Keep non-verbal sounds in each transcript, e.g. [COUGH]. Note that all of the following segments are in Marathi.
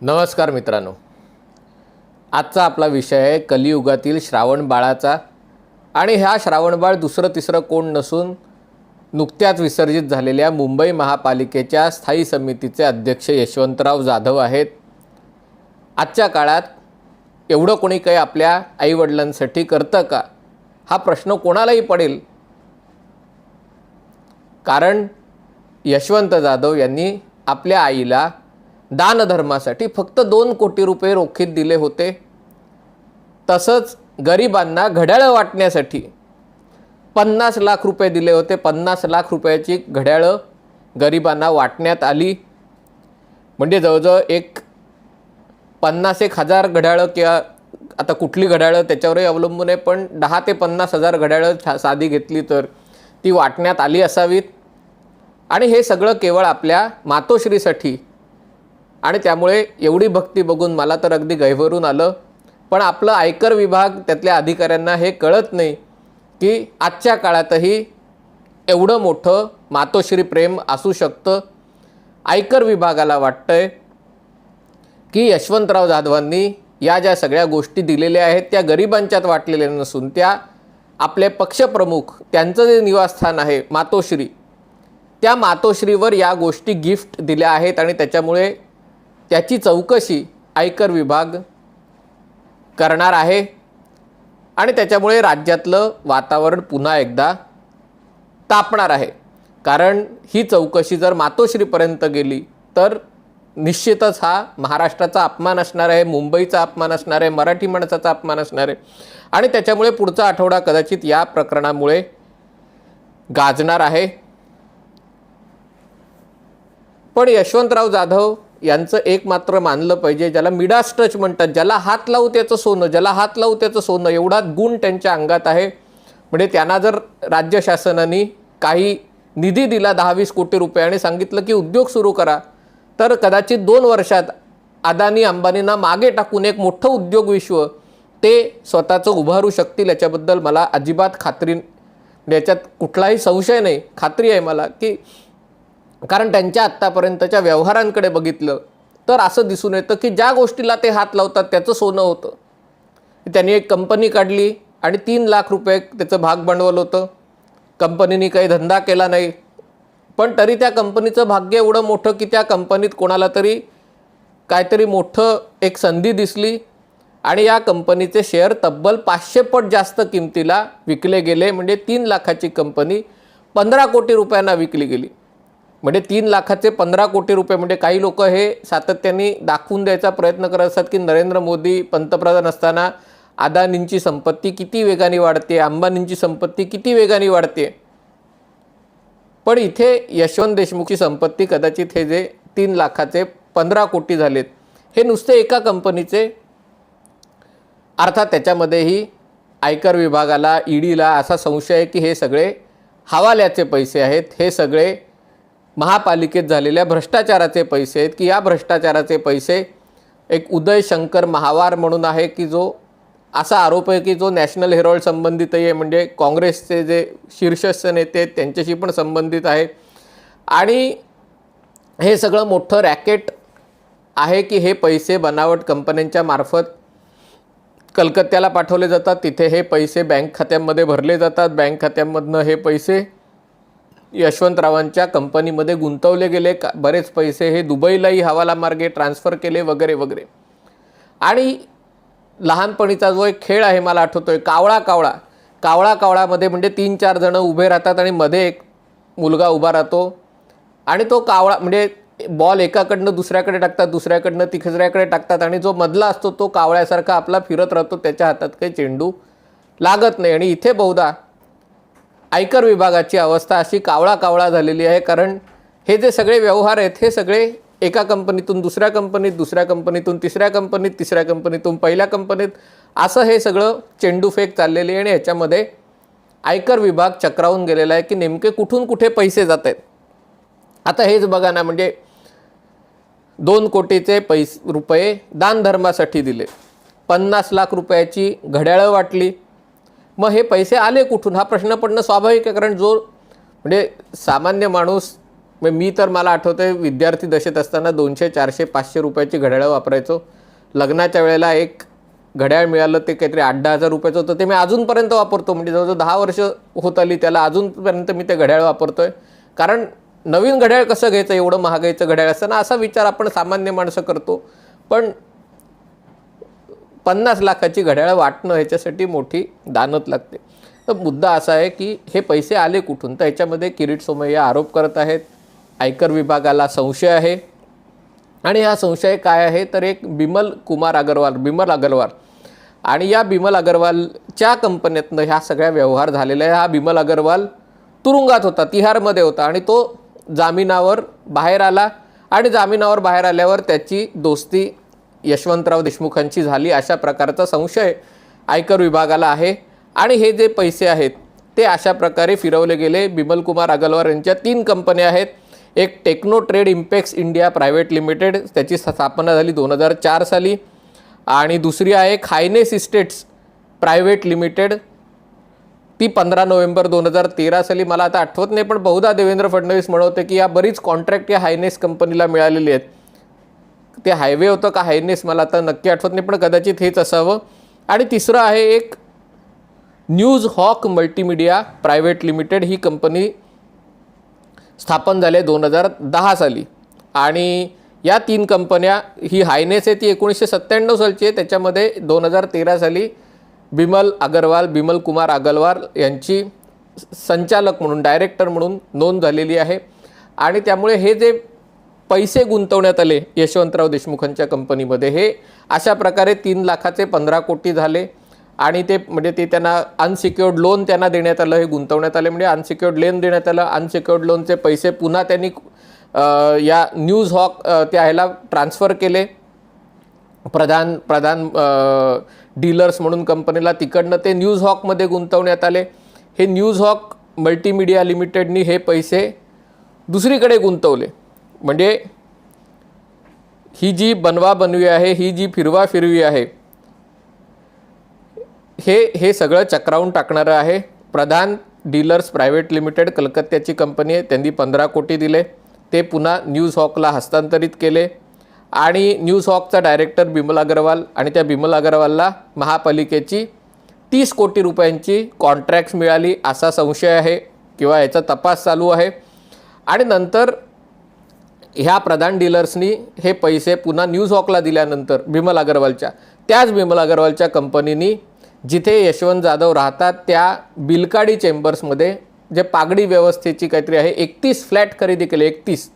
नमस्कार मित्रांनो. आजचा आपला विषय आहे कलियुगातील श्रावण बाळाचा आणि ह्या श्रावणबाळ दुसरं तिसरं कोण नसून नुकत्याच विसर्जित झालेल्या मुंबई महापालिकेच्या स्थायी समितीचे अध्यक्ष यशवंतराव जाधव आहेत. आजच्या काळात एवढं कोणी काही आपल्या आईवडिलांसाठी करतं का? हा प्रश्न कोणालाही पडेल. कारण यशवंत जाधव यांनी आपल्या आईला दानधर्मासाठी फक्त दोन कोटी रुपये रोखीत दिले होते. तसंच गरिबांना घड्याळं वाटण्यासाठी पन्नास लाख रुपये दिले होते. पन्नास लाख रुपयाची घड्याळं गरिबांना वाटण्यात आली. म्हणजे जवळजवळ एक पन्नास एक हजार घड्याळं किंवा आता कुठली घड्याळं त्याच्यावरही अवलंबून आहे पण दहा ते पन्नास हजार घड्याळं छा साधी घेतली तर ती वाटण्यात आली असावीत. आणि हे सगळं केवळ आपल्या मातोश्रीसाठी आणि त्यामुळे एवढी भक्ती बघून मला तर अगदी गैभरून आलं. पण आपलं आयकर विभाग त्यातल्या अधिकाऱ्यांना हे कळत नाही की आजच्या काळातही एवढं मोठं मातोश्री प्रेम असू शकतं. आयकर विभागाला वाटतंय की यशवंतराव जाधवांनी या ज्या सगळ्या गोष्टी दिलेल्या आहेत त्या गरिबांच्यात वाटलेल्या नसून त्या आपले पक्षप्रमुख त्यांचं जे निवासस्थान आहे मातोश्री त्या मातोश्रीवर या गोष्टी गिफ्ट दिल्या आहेत आणि त्याच्यामुळे त्याची चौकशी आयकर विभाग करणार आहे. आणि त्याच्यामुळे राज्यातलं वातावरण पुन्हा एकदा तापणार आहे. कारण ही चौकशी जर मातोश्रीपर्यंत गेली तर निश्चितच हा महाराष्ट्राचा अपमान असणार आहे मुंबईचा अपमान असणार आहे मराठी माणसाचा अपमान असणार आहे. आणि त्याच्यामुळे पुढचा आठवडा कदाचित या प्रकरणामुळे गाजणार आहे. पण यशवंतराव जाधव यांचं एक मात्र मानलं पाहिजे ज्याला मिडास टच म्हणतात ज्याला हात लावू त्याचं सोनं ज्याला हात लावू त्याचं सोनं एवढा गुण त्यांच्या अंगात आहे. म्हणजे त्यांना जर राज्य शासनाने काही निधी दिला दहा वीस कोटी रुपये आणि सांगितलं की उद्योग सुरू करा तर कदाचित दोन वर्षात अदानी अंबानींना मागे टाकून एक मोठं उद्योग विश्व ते स्वतःचं उभारू शकतील याच्याबद्दल मला अजिबात खात्री याच्यात कुठलाही संशय नाही. खात्री आहे मला की कारण त्यांच्या आत्तापर्यंतच्या व्यवहारांकडे बघितलं तर असं दिसून येतं की ज्या गोष्टीला ते हात लावतात त्याचं सोनं होतं. त्यांनी एक कंपनी काढली आणि तीन लाख रुपये त्याचं भाग भांडवल होतं. कंपनीने काही धंदा केला नाही. पण तरी त्या कंपनीचं भाग्य एवढं मोठं की त्या कंपनीत कोणाला तरी काहीतरी मोठं एक संधी दिसली आणि या कंपनीचे शेअर तब्बल पाचशे पट जास्त किमतीला विकले गेले. म्हणजे तीन लाखाची कंपनी पंधरा कोटी रुपयांना विकली गेली. म्हणजे तीन लाखाचे पंधरा कोटी रुपये म्हणजे काही लोक हे सातत्याने दाखवून द्यायचा प्रयत्न करत असतात की नरेंद्र मोदी पंतप्रधान असताना अदानींची संपत्ती किती वेगाने वाढते अंबानींची संपत्ती किती वेगाने वाढते. पण इथे यशवंत देशमुखची संपत्ती कदाचित हे जे तीन लाखाचे पंधरा कोटी झालेत हे नुसते एका कंपनीचे. अर्थात त्याच्यामध्येही आयकर विभागाला ईडीला असा संशय आहे की हे सगळे हवाल्याचे पैसे आहेत हे सगळे महापालिकेत झालेल्या भ्रष्टाचाराचे पैसे आहेत की या भ्रष्टाचाराचे पैसे एक उदय शंकर महावार म्हणून आहे की जो असा आरोप आहे की जो नॅशनल हेरॉल्ड संबंधितही आहे म्हणजे काँग्रेसचे जे शीर्षस्थ नेते आहेत त्यांच्याशी पण संबंधित आहे. आणि हे सगळं मोठं रॅकेट आहे की हे पैसे बनावट कंपन्यांच्या मार्फत कलकत्त्याला पाठवले जातात. तिथे हे पैसे बँक खात्यांमध्ये भरले जातात. बँक खात्यांमधनं हे पैसे यशवंतरावांच्या कंपनीमध्ये गुंतवले गेले का? बरेच पैसे हे दुबईलाही हवाला मार्गे ट्रान्सफर केले वगैरे वगैरे. आणि लहानपणीचा जो एक खेळ आहे मला आठवतो आहे कावळा कावळा. कावळा कावळामध्ये म्हणजे तीन चार जणं उभे राहतात आणि मध्ये एक मुलगा उभा राहतो. आणि तो कावळा म्हणजे बॉल एकाकडनं दुसऱ्याकडे टाकतात दुसऱ्याकडनं तिसऱ्याकडे टाकतात आणि जो मधला असतो तो कावळ्यासारखा आपला फिरत राहतो त्याच्या हातात काही चेंडू लागत नाही. आणि इथे बहुधा आयकर विभागाची अवस्था अशी कावळा कावळा झालेली आहे कारण हे जे सगळे व्यवहार आहेत हे सगळे एका कंपनीतून दुसऱ्या कंपनीत दुसऱ्या कंपनीतून तिसऱ्या कंपनीत तिसऱ्या कंपनीतून पहिल्या कंपनीत असं हे सगळं चेंडूफेक चाललेली आहे आणि ह्याच्यामध्ये आयकर विभाग चक्रावून गेलेला आहे की नेमके कुठून कुठे पैसे जात आहेत. आता हेच बघा ना म्हणजे दोन कोटीचे पैसे रुपये दानधर्मासाठी दिले. पन्नास लाख रुपयाची घड्याळं वाटली. मग हे पैसे आले कुठून? हा प्रश्न पडणं स्वाभाविक आहे कारण जो म्हणजे सामान्य माणूस मग मी तर मला आठवते विद्यार्थी दशेत असताना दोनशे चारशे पाचशे रुपयाची घड्याळं वापरायचो. लग्नाच्या वेळेला एक घड्याळ मिळालं ते काहीतरी आठ दहा हजार रुपयाचं होतं ते मी अजूनपर्यंत वापरतो. म्हणजे जवळजवळ दहा वर्ष होत आली त्याला अजूनपर्यंत मी ते घड्याळ वापरतो आहे कारण नवीन घड्याळ कसं घ्यायचं एवढं महागाईचं घड्याळ असताना असा विचार आपण सामान्य माणसं करतो. पण पन्नास लाखाची घड्याळ वाटणं ह्याच्यासाठी मोठी दानत लागते. तर मुद्दा असा आहे की हे पैसे आले कुठून? तर ह्याच्यामध्ये किरीट सोमय्या आरोप करत आहेत. आयकर विभागाला संशय आहे. आणि हा संशय काय आहे? तर एक बिमल कुमार अगरवाल बिमल अग्रवाल. आणि या बिमल अगरवालच्या कंपन्यातनं ह्या सगळ्या व्यवहार झालेला आहे. हा बिमल अगरवाल तुरुंगात होता तिहारमध्ये होता आणि तो जामिनावर बाहेर आला. आणि जामिनावर बाहेर आल्यावर त्याची दोस्ती यशवंतराव देशमुखांची झाली अशा प्रकारचा संशय आयकर विभागाला आहे. आणि हे जे पैसे आहेत ते अशा प्रकारे फिरवले गेले. बिमलकुमार अगलवार यांच्या तीन कंपन्या आहेत. एक techno trade impex India private limited त्याची स्थापना झाली दोन हजार चार साली. आणि दुसरी आहे खायनेस इस्टेट्स प्रायव्हेट लिमिटेड. ती पंधरा नोव्हेंबर दोन हजार तेरा साली. मला आता आठवत नाही पण बहुधा देवेंद्र फडणवीस म्हणवते की या बरीच कॉन्ट्रॅक्ट या हायनेस कंपनीला मिळालेली आहेत. ते हायवे होतं का हायनेस मला आता नक्की आठवत नाही पण कदाचित हेच असावं. आणि तिसरं आहे एक news hawk multimedia private limited ही कंपनी स्थापन झाले दोन हजार दहा साली. आणि या तीन कंपन्या ही हायनेस आहे ती एकोणीसशे सत्त्याण्णव सालची आहे त्याच्यामध्ये दोन हजार तेरा साली बिमल अगरवाल बिमल कुमार अगरवाल यांची संचालक म्हणून डायरेक्टर म्हणून नोंद झालेली आहे. आणि त्यामुळे हे जे पैसे गुंतवण्यात आले यशवंतराव देशमुखांच्या कंपनीमध्ये. हे अशा प्रकारे तीन लाखाचे पंधरा कोटी झाले आणि ते म्हणजे ते त्यांना अनसिक्युअर्ड लोन त्यांना देण्यात आलं हे गुंतवण्यात आले. म्हणजे अनसिक्युअर्ड लोन देण्यात आलं अनसिक्युअर्ड लोनचे पैसे पुन्हा त्यांनी या न्यूज हॉक त्या ह्याला ट्रान्सफर केले. प्रधान प्रधान डीलर्स म्हणून कंपनीला तिकडनं ते न्यूज हॉकमध्ये गुंतवण्यात आले. हे न्यूज हॉक मल्टीमीडिया लिमिटेडनी हे पैसे दुसरीकडे गुंतवले. म्हणजे ही जी बनवा बनवी आहे ही जी फिरवा फिरवी आहे हे हे सगळं चक्रावून टाकणारं आहे. प्रधान डीलर्स प्रायव्हेट लिमिटेड कलकत्त्याची कंपनी आहे त्यांनी पंधरा कोटी दिले. ते पुन्हा न्यूज हॉकला हस्तांतरित केले. आणि न्यूज हॉकचा डायरेक्टर बिमल अग्रवाल आणि त्या बिमल अग्रवालला महापालिकेची तीस कोटी रुपयांची कॉन्ट्रॅक्ट्स मिळाली असा संशय आहे किंवा याचा तपास चालू आहे. आणि नंतर ह्या प्रधान डीलर्सनी हे पैसे पुन्हा न्यूज हॉकला दिल्यानंतर बिमल अग्रवालच्या त्याच बिमल अग्रवालच्या कंपनीनी जिथे यशवंत जाधव राहतात त्या बिलकाडी चेंबर्समध्ये जे पागडी व्यवस्थेची काहीतरी आहे एकतीस फ्लॅट खरेदी केले एकतीस.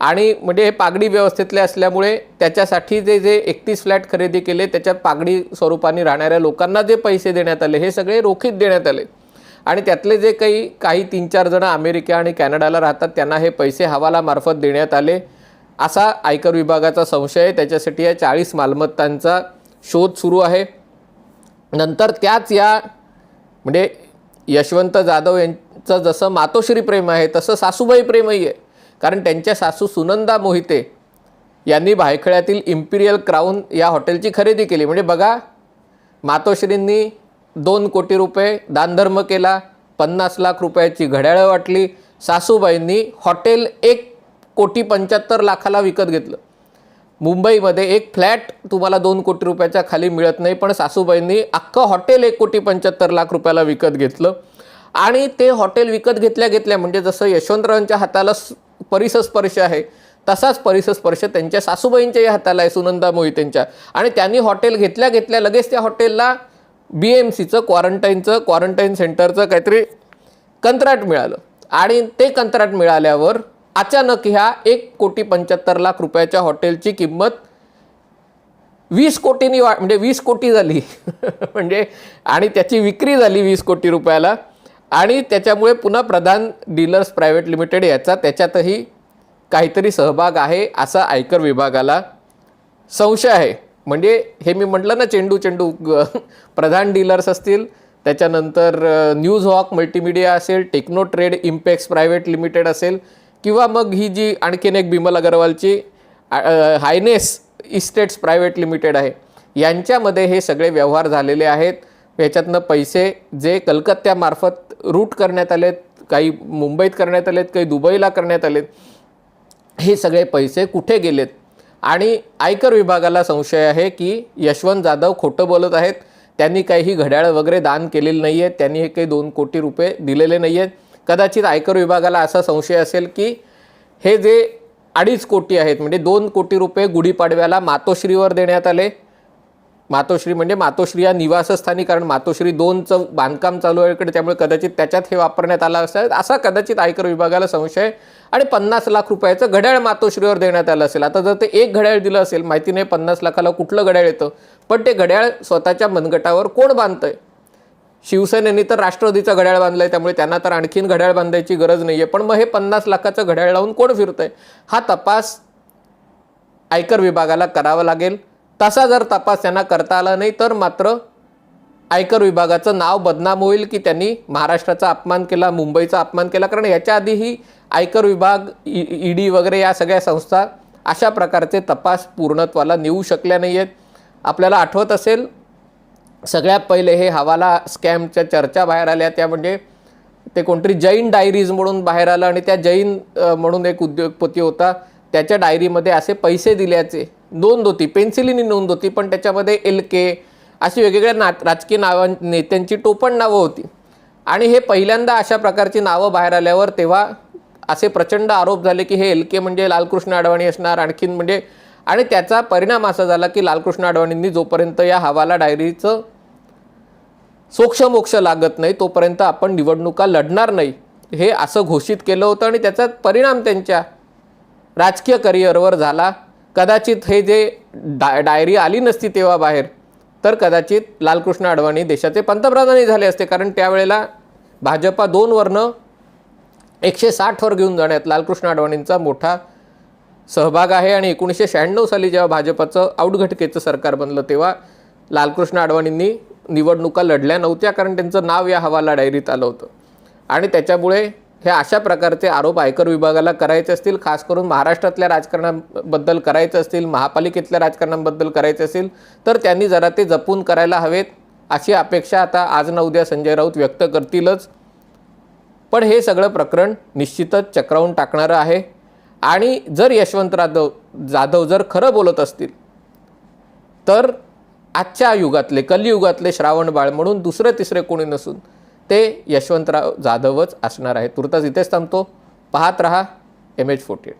आणि म्हणजे हे पागडी व्यवस्थेतले असल्यामुळे त्याच्यासाठी जे जे एकतीस फ्लॅट खरेदी केले त्याच्यात पागडी स्वरूपाने राहणाऱ्या लोकांना जे पैसे देण्यात आले हे सगळे रोखीत देण्यात आले. आणि त्यातले जे काही काही तीन चार जणं अमेरिका आणि कॅनडाला राहतात त्यांना हे पैसे हवालामार्फत देण्यात आले. असा आयकर विभागाचा संशय आहे. त्याच्यासाठी या चाळीस मालमत्तांचा शोध सुरू आहे. नंतर त्याच या म्हणजे यशवंत जाधव यांचं जसं मातोश्री प्रेम आहे तसं सासूबाई प्रेमही आहे. कारण त्यांच्या सासू सुनंदा मोहिते यांनी भायखळ्यातील इम्पिरियल क्राऊन या हॉटेलची खरेदी केली. म्हणजे बघा मातोश्रींनी दोन कोटी रुपये दानधर्म केला पन्नास लाख रुपयाची घड्याळं वाटली. सासूबाईंनी हॉटेल एक कोटी पंच्याहत्तर लाखाला विकत घेतलं. मुंबईमध्ये एक फ्लॅट तुम्हाला दोन कोटी रुपयाच्या खाली मिळत नाही पण सासूबाईंनी अख्खं हॉटेल एक कोटी पंच्याहत्तर लाख रुपयाला विकत घेतलं. आणि ते हॉटेल विकत घेतल्या घेतल्या म्हणजे जसं यशवंतरावांच्या हाताला परिसस्पर्श आहे तसाच परिसस्पर्श त्यांच्या सासूबाईंच्याही हाताला आहे सुनंदा मोहितेंच्या. आणि त्यांनी हॉटेल घेतल्या घेतल्या लगेच त्या हॉटेलला बी एम सीचं क्वारंटाईनचं क्वारंटाईन सेंटरचं काहीतरी कंत्राट मिळालं. आणि ते कंत्राट मिळाल्यावर अचानक ह्या एक कोटी पंच्याहत्तर लाख रुपयाच्या हॉटेलची किंमत वीस कोटीनी वा म्हणजे वीस कोटी झाली. [LAUGHS] म्हणजे आणि त्याची विक्री झाली वीस कोटी रुपयाला. आणि त्याच्यामुळे पुन्हा प्रधान डीलर्स प्रायव्हेट लिमिटेड याचा त्याच्यातही काहीतरी सहभाग आहे असा आयकर विभागाला संशय आहे. म्हणजे हे मी म्हटलं ना चेंडू चेंडू प्रधान डीलर्स असतील. त्याच्यानंतर न्यूज हॉक मल्टीमीडिया असेल techno trade impex private limited असेल किंवा मग ही जी आणखीन एक बिमल अग्रवालची हायनेस इस्टेट्स प्रायव्हेट लिमिटेड आहे यांच्यामध्ये हे सगळे व्यवहार झालेले आहेत. याच्यातनं पैसे जे कलकत्त्यामार्फत रूट करण्यात आलेत काही मुंबईत करण्यात आलेत काही दुबईला करण्यात आलेत हे सगळे पैसे कुठे गेलेत? आणि आयकर विभागाला संशय आहे की यशवंत जाधव खोटं बोलत आहेत. त्यांनी काहीही घड्याळ वगैरे दान केलेले नाही आहेत त्यांनी हे काही दोन कोटी रुपये दिलेले नाही आहेत कदाचित आयकर विभागाला असा संशय असेल की हे जे अडीच कोटी आहेत म्हणजे दोन कोटी रुपये गुढीपाडव्याला मातोश्रीवर देण्यात आले मातोश्री म्हणजे मातोश्री या निवासस्थानी कारण मातोश्री दोनचं बांधकाम चालू आहे इकडे त्यामुळे कदाचित त्याच्यात हे वापरण्यात आलं असेल. असा कदाचित आयकर विभागाला संशय आहे आणि पन्नास लाख रुपयाचं घड्याळ मातोश्रीवर देण्यात आलं असेल. आता जर ते एक घड्याळ दिलं असेल माहिती नाही पन्नास लाखाला कुठलं घड्याळ येतं पण ते घड्याळ स्वतःच्या मनगटावर कोण बांधतंय? शिवसेनेने तर राष्ट्रवादीचं घड्याळ बांधलंय त्यामुळे त्यांना तर आणखीन घड्याळ बांधायची गरज नाही आहे पण मग हे पन्नास लाखाचं घड्याळ लावून कोण फिरतंय? हा तपास आयकर विभागाला करावा लागेल. तसा जर तपास त्यांना करता आला नाही तर मात्र आयकर विभागाचं नाव बदनाम होईल की त्यांनी महाराष्ट्राचा अपमान केला मुंबईचा अपमान केला? कारण याच्या आधीही आयकर विभाग ई डी वगैरे या सगळ्या संस्था अशा प्रकारचे तपास पूर्णत्वाला नेऊ शकल्या नाही आहेत आपल्याला आठवत असेल सगळ्यात पहिले हे हवाला स्कॅमच्या चर्चा बाहेर आल्या. त्या म्हणजे ते कोणतरी जैन डायरीज म्हणून बाहेर आलं आणि त्या जैन म्हणून एक उद्योगपती होता. त्याच्या डायरीमध्ये असे पैसे दिल्याचे नोंद होती पेन्सिलीने नोंद होती पण त्याच्यामध्ये एल के अशी वेगवेगळ्या ना राजकीय नावां नेत्यांची टोपण नावं होती. आणि हे पहिल्यांदा अशा प्रकारची नावं बाहेर आल्यावर तेव्हा असे प्रचंड आरोप झाले की हे एल के म्हणजे लालकृष्ण अडवाणी असणार आणखीन म्हणजे आणि त्याचा परिणाम असा झाला की लालकृष्ण अडवाणींनी जोपर्यंत या हवाला डायरीचं सोक्षमोक्ष लागत नाही तोपर्यंत आपण निवडणुका लढणार नाही. हे असं घोषित केलं होतं आणि त्याचा परिणाम त्यांच्या राजकीय करिअरवर झाला. कदाचित हे जे डा डायरी आली नसती तेव्हा बाहेर तर कदाचित लालकृष्ण अडवाणी देशाचे पंतप्रधानही झाले असते. कारण त्यावेळेला भाजपा दोन वर्ण एकशे साठवर घेऊन जाण्यात लालकृष्ण अडवाणींचा मोठा सहभाग आहे. आणि एकोणीसशे शहाण्णव साली जेव्हा भाजपचं औटघटकेचं सरकार बनलं तेव्हा लालकृष्ण अडवाणींनी निवडणुका लढल्या नव्हत्या कारण त्यांचं नाव या हवाला डायरीत आलं होतं. आणि त्याच्यामुळे हे अशा प्रकारचे आरोप आयकर विभागाला करायचे असतील खास करून महाराष्ट्रातल्या राजकारणाबद्दल करायचे असतील महापालिकेतल्या राजकारणाबद्दल करायचे असतील तर त्यांनी जरा ते जपून करायला हवेत अशी अपेक्षा आता आज ना उद्या संजय राऊत व्यक्त करतीलच. पण हे सगळं प्रकरण निश्चितच चक्रावून टाकणारं आहे. आणि जर यशवंत राधव जाधव जर खरं बोलत असतील तर आजच्या युगातले कलियुगातले श्रावण बाळ म्हणून दुसरे तिसरे कोणी नसून ते यशवंतराव जाधवच असणार आहे तुर्तास इथेच थांबतो. पाहत रहा एम एच फोर्टी